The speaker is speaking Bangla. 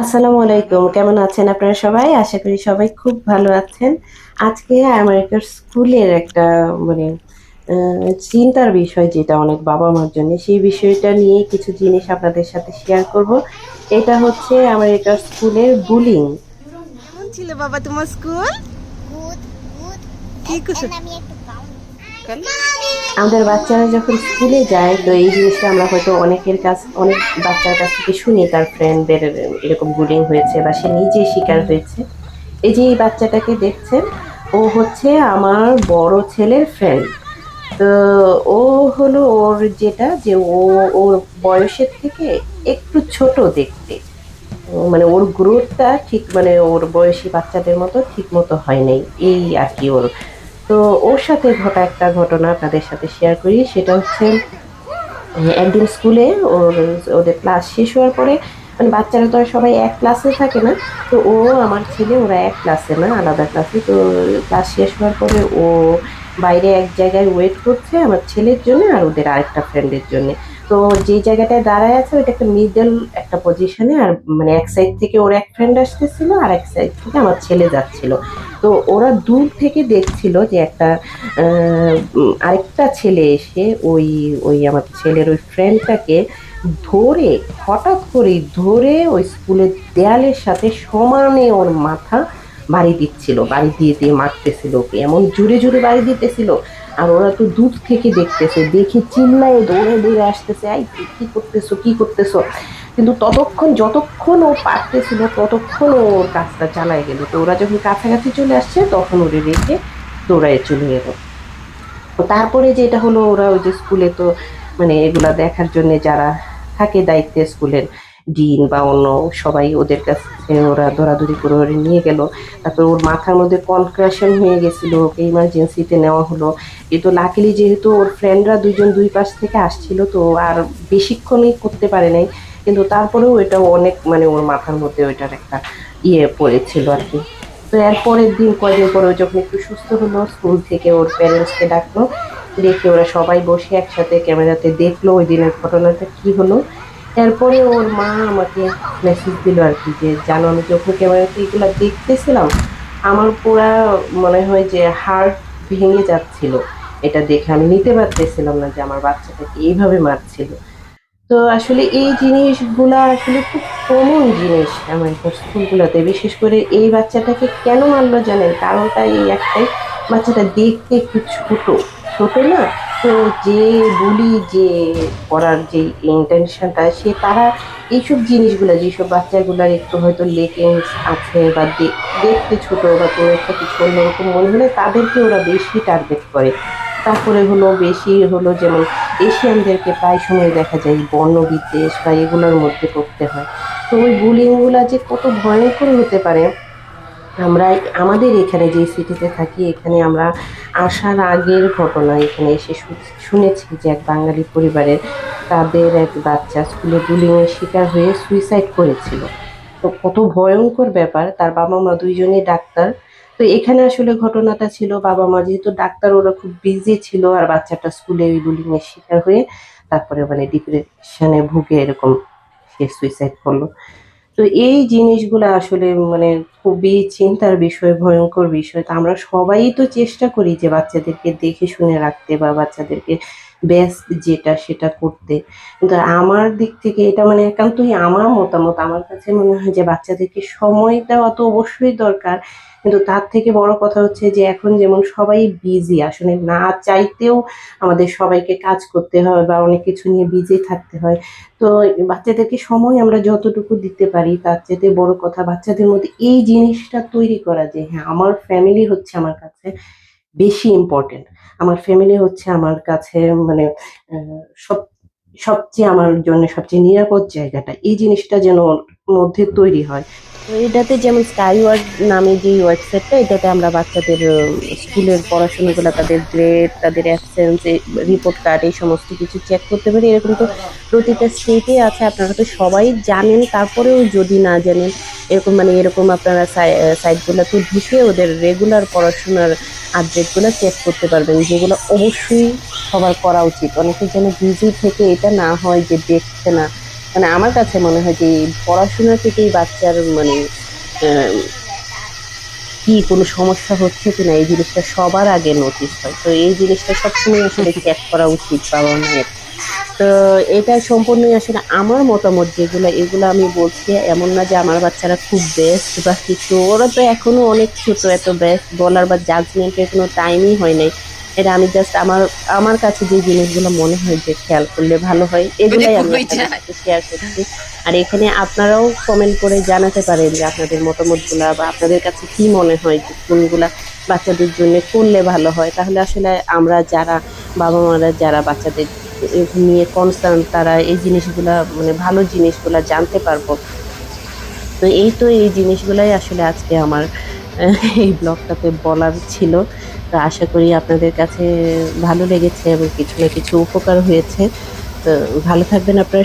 আসসালামু আলাইকুম কেমন আছেন আপনারা সবাই? আশা করি সবাই খুব ভালো আছেন। আজকে আমার আমেরিকার স্কুলের একটা মানে চিন্তার বিষয় যেটা অনেক বাবা মার জন্য সেই বিষয়টা নিয়ে কিছু জিনিস আপনাদের সাথে শেয়ার করব। এটা হচ্ছে আমার আমেরিকার স্কুলের বুলিং কেমন ছিল বাবা তোমার স্কুল? গুড গুড কি আমাদের বাচ্চারা যখন স্কুলে যায়, তো এই জিনিসটা আমরা হয়তো অনেকের কাছ, অনেক বাচ্চার কাছ থেকে শুনি, তার ফ্রেন্ডদের এরকম বুলিং হয়েছে বা সে নিজে শিকার হয়েছে। এই যে এই বাচ্চাটাকে দেখছেন, ও হচ্ছে আমার বড় ছেলের ফ্রেন্ড তো ও হলো ওর যেটা, যে ও ওর বয়সের থেকে একটু ছোট দেখতে। মানে ওর গ্রোথটা ঠিক মানে ওর বয়সী বাচ্চাদের মতো ঠিক মতো হয় নাই। এই আর কি ওর তো ওর সাথে ঘটা একটা ঘটনা আপনাদের সাথে শেয়ার করি। সেটা হচ্ছে একদিন স্কুলে ওর, ওদের ক্লাস শেষ হওয়ার পরে মানে বাচ্চারা তো আর সবাই এক ক্লাসে থাকে না, তো ও, আমার ছেলে, ওরা এক ক্লাসে না, আলাদা ক্লাসে তো ক্লাস শেষ হওয়ার পরে ও বাইরে এক জায়গায় ওয়েট করছে আমার ছেলের জন্য আর ওদের আরেকটা ফ্রেন্ডের জন্য। তো যে জায়গাটায় দাঁড়ায় আছে, ওইটা একটা মিডল একটা পজিশনে আর মানে এক সাইড থেকে ওর এক ফ্রেন্ড আসতেছিল, আর এক সাইড থেকে আমার ছেলে যাচ্ছিল। তো ওরা দূর থেকে দেখছিল যে একটা আরেকটা ছেলে এসে ওই ওই আমার ছেলের ওই ফ্রেন্ডটাকে ধরে, হঠাৎ করে ধরে ওই স্কুলের দেয়ালের সাথে সমানে ওর মাথা বাড়ি দিচ্ছিল, বাড়ি দিয়ে দিয়ে মারতেছিল ওকে, এমন জুড়ে জুড়ে বাড়ি দিতেছিল আর ওরা তো দূর থেকে দেখতেছে, দেখে চিল্লায় দৌড়ে দৌড়ে আসতেছে আই কি করতেছো কি করতেছো? কিন্তু ততক্ষণ, যতক্ষণ ও পারতেছিল, ততক্ষণ ওর কাজটা চালায় গেল। তো ওরা যখন কাছাকাছি চলে আসছে, তখন ওরে রেখে দৌড়ায় চলে গেল। তো তারপরে যেটা হলো, ওরা ওই যে স্কুলে তো মানে এগুলা দেখার জন্য যারা থাকে দায়িত্বে স্কুলের ডিন বা অন্য সবাই ওদের কাছে ওরা দৌড়াদৌড়ি করে ওরে নিয়ে গেল। তারপর ওর মাথার মধ্যে কনক্রাশন হয়ে গেছিল, ওকে ইমার্জেন্সিতে নেওয়া হলো। কিন্তু লাকিলি যেহেতু ওর ফ্রেন্ডরা দুজন দুই পাশ থেকে আসছিল, তো আর বেশিক্ষণই করতে পারে নাই। কিন্তু তারপরেও এটা অনেক মানে ওর মাথার মধ্যে ওইটার একটা ইয়ে পড়েছিল আর কি। তো এর পরের দিন কয়দিন পরে যখন একটু সুস্থ হলো, স্কুল থেকে ওর প্যারেন্টসকে ডাকলো। দেখে ওরা সবাই বসে একসাথে ক্যামেরাতে দেখল ওই দিনের ঘটনাটা কী হলো। এরপরে ওর মা আমাকে মেসেজ দিল আর কি যে, জানো, আমি যখন ক্যামেরাতে এগুলো দেখতেছিলাম, আমার পুরা মনে হয় যে হার্ট ভেঙে যাচ্ছিল। এটা দেখে আমি নিতে পারতেছিলাম না যে আমার বাচ্চাটাকে এইভাবে মারছিল। তো আসলে এই জিনিসগুলা আসলে খুব কমন জিনিস আমাদের স্কুলগুলোতে, বিশেষ করে এই বাচ্চাটাকে কেন মারলো জানেন? কারণটা এই একটাই, বাচ্চাটা দেখতে একটু ছোট। ছোট না তো যে বলি যে করার যে ইন্টেনশনটা সে তারা এইসব জিনিসগুলো, যেসব বাচ্চাগুলার একটু হয়তো লেকেন্স আছে বা দেখতে ছোট বা কোনো একটা কিছু অন্যরকম মনে হলে তাদেরকে ওরা বেশি টার্গেট করে। তারপরে হলো বেশি হলো যেমন এশিয়ানদেরকে প্রায় সময় দেখা যায় বর্ণ বিদ্বেষ বা এগুলোর মধ্যে করতে হয়। তো ওই বুলিংগুলা যে কত ভয়ঙ্কর হতে পারে আমরা আমাদের এখানে যে সিটিতে থাকি, এখানে আমরা আসার আগের ঘটনা এখানে এসে শুনেছি যে এক বাঙালি পরিবারের তাদের এক বাচ্চা স্কুলে বুলিংয়ের শিকার হয়ে সুইসাইড করেছিল। তো কত ভয়ঙ্কর ব্যাপার, তার বাবা মা দুইজনই ডাক্তার। তো এখানে আসলে ঘটনাটা ছিল, বাবা মা যেহেতু ডাক্তার, ওরা খুব বিজি ছিল আর বাচ্চাটা স্কুলে ওই বুলিংয়ের শিকার হয়ে তারপরে মানে ডিপ্রেশনে ভুগে এরকম সে সুইসাইড করল। তো এই জিনিসগুলো আসলে মানে খুবই চিন্তার বিষয়, ভয়ঙ্কর বিষয়। তো আমরা সবাই তো চেষ্টা করি যে বাচ্চাদেরকে দেখে শুনে রাখতে বা বাচ্চাদেরকে বেস্ট যেটা সেটা করতে। কিন্তু আমার দিক থেকে এটা মানে একান্তই আমার মতামত। আমার কাছে মনে হয় যে বাচ্চাদেরকে সময় দেওয়া তো অবশ্যই দরকার। কিন্তু তার থেকে বড় কথা হচ্ছে যে এখন যেমন সবাই বিজি আসলে না চাইতেও আমাদের সবাইকে কাজ করতে হয় বা অনেক কিছু নিয়ে বিজি থাকতে হয়। তো বাচ্চাদেরকে সময় আমরা যতটুকু দিতে পারি, তার চাইতে বড় কথা বাচ্চাদের মধ্যে এই জিনিসটা তৈরি করা যে হ্যাঁ আমার ফ্যামিলি হচ্ছে আমার কাছে বেশি ইম্পর্টেন্ট আমার ফ্যামিলি হচ্ছে আমার কাছে মানে সব, সবচেয়ে আমার জন্য সবচেয়ে নিরাপদ জায়গাটা। এই জিনিসটা যেন মধ্যে তৈরি হয়। তো এটাতে যেমন স্কাই ওয়ার্ড নামে যে ওয়েবসাইটটা, এটাতে আমরা বাচ্চাদের স্কুলের পড়াশোনাগুলো, তাদের গ্রেড তাদের অ্যাবসেন্স রিপোর্ট কার্ড এই সমস্ত কিছু চেক করতে পারি। এরকম তো প্রতিটা স্টেটে আছে, আপনারা তো সবাই জানেন। তারপরেও যদি না জানেন, এরকম মানে এরকম আপনারা সাইটগুলোতে ঢুকে ওদের রেগুলার পড়াশোনার আপডেটগুলো চেক করতে পারবেন, যেগুলো অবশ্যই সবার করা উচিত। অনেকে যেন বিজি থেকে এটা না হয় যে দেখছে না। মানে আমার কাছে মনে হয় যে পড়াশোনা থেকেই বাচ্চার মানে কি কোনো সমস্যা হচ্ছে কিনা এই জিনিসটা সবার আগে নোটিস হয়। তো এই জিনিসটা সবসময় আসলে চেক করা উচিত বাবা মায়ের। তো এটা সম্পূর্ণই আসলে আমার মতামত যেগুলো, এগুলো আমি বলছি, এমন না যে আমার বাচ্চারা খুব বেস্ট বা কিছু। ওরা তো এখনও অনেক ছোট, এত বেস্ট বলার বা জাজমেন্টের কোনো টাইমই হয় নাই। এটা আমি জাস্ট আমার আমার কাছে যে জিনিসগুলো মনে হয় যে খেয়াল করলে ভালো হয় এগুলাই আমি শেয়ার করছি। আর এখানে আপনারাও কমেন্ট করে জানাতে পারেন যে আপনাদের মতামতগুলা বা আপনাদের কাছে কি মনে হয় যে কোনগুলা বাচ্চাদের জন্য করলে ভালো হয়। তাহলে আসলে আমরা যারা বাবা মারা যারা বাচ্চাদের নিয়ে কনসার্ন তারা এই জিনিসগুলা মানে ভালো জিনিসগুলা জানতে পারব। তো এই তো এই জিনিসগুলাই আসলে আজকে আমার এই ব্লগটাতে বলার ছিল। তো আশা করি আপনাদের কাছে ভালো লেগেছে এবং কিছু না কিছু উপকার হয়েছে। তো ভালো থাকবেন আপনারা।